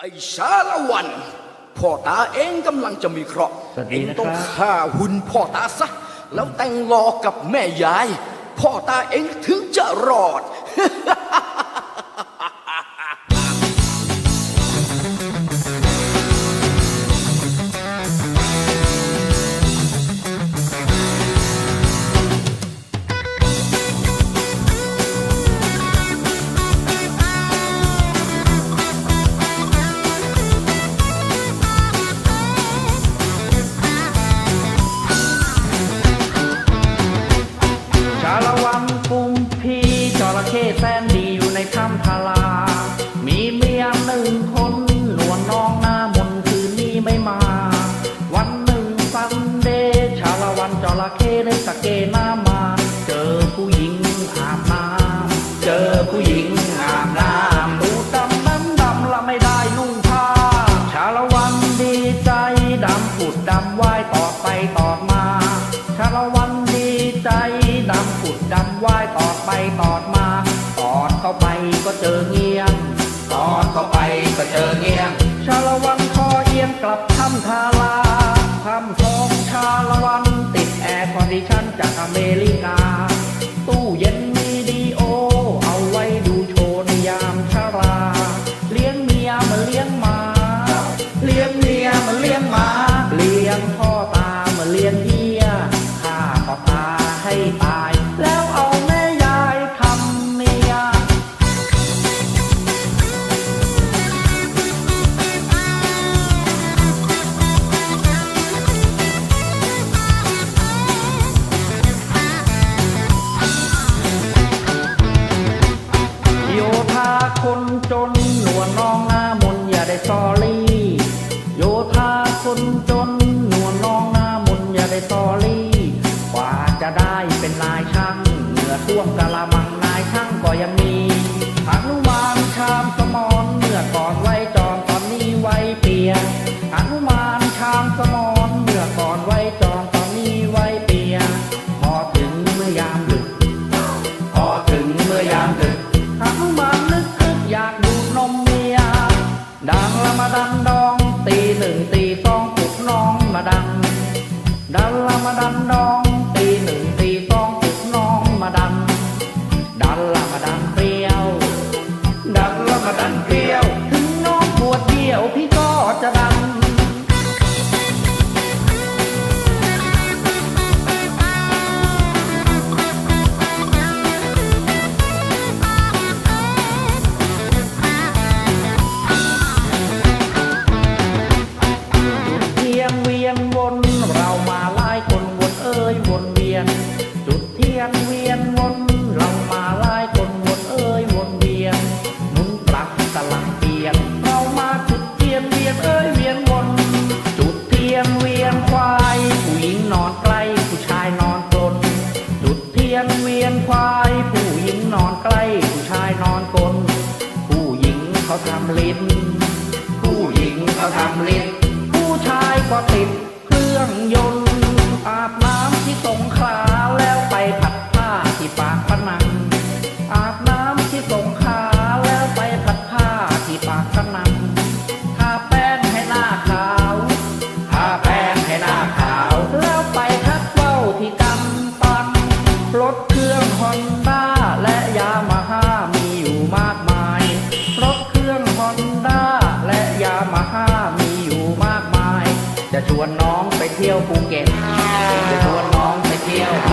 ไอ้ชาละวันพ่อตาเองกำลังจะมีเคราะห์เองต้องฆ่าหุ่นพ่อตาซะ แล้วแต่งรอกับแม่ยาย พ่อตาเองถึงจะรอด สเกมามา เจอผู้หญิงอาบน้ำเจอผู้หญิงอาบน้ำดูดำน้ำดำละไม่ได้นุ่งผ้า ชาละวันดีใจดำผุดดำว่ายตอบไปตอบมา ชาละวันดีใจดำผุดดำว่ายตอบไปตอบมา ตอดเข้าไปก็เจอเงี้ยงตอดเข้าไปก็เจอเงี้ย ยังมีิด ผู้หญิงก็ทำลิ้ผู้ชายก็ติด เครื่องยนต์อาบน้ำที่สงขาแล้วไป ที่ยวภูเก็ตจะชวนน้องไปเที่ยว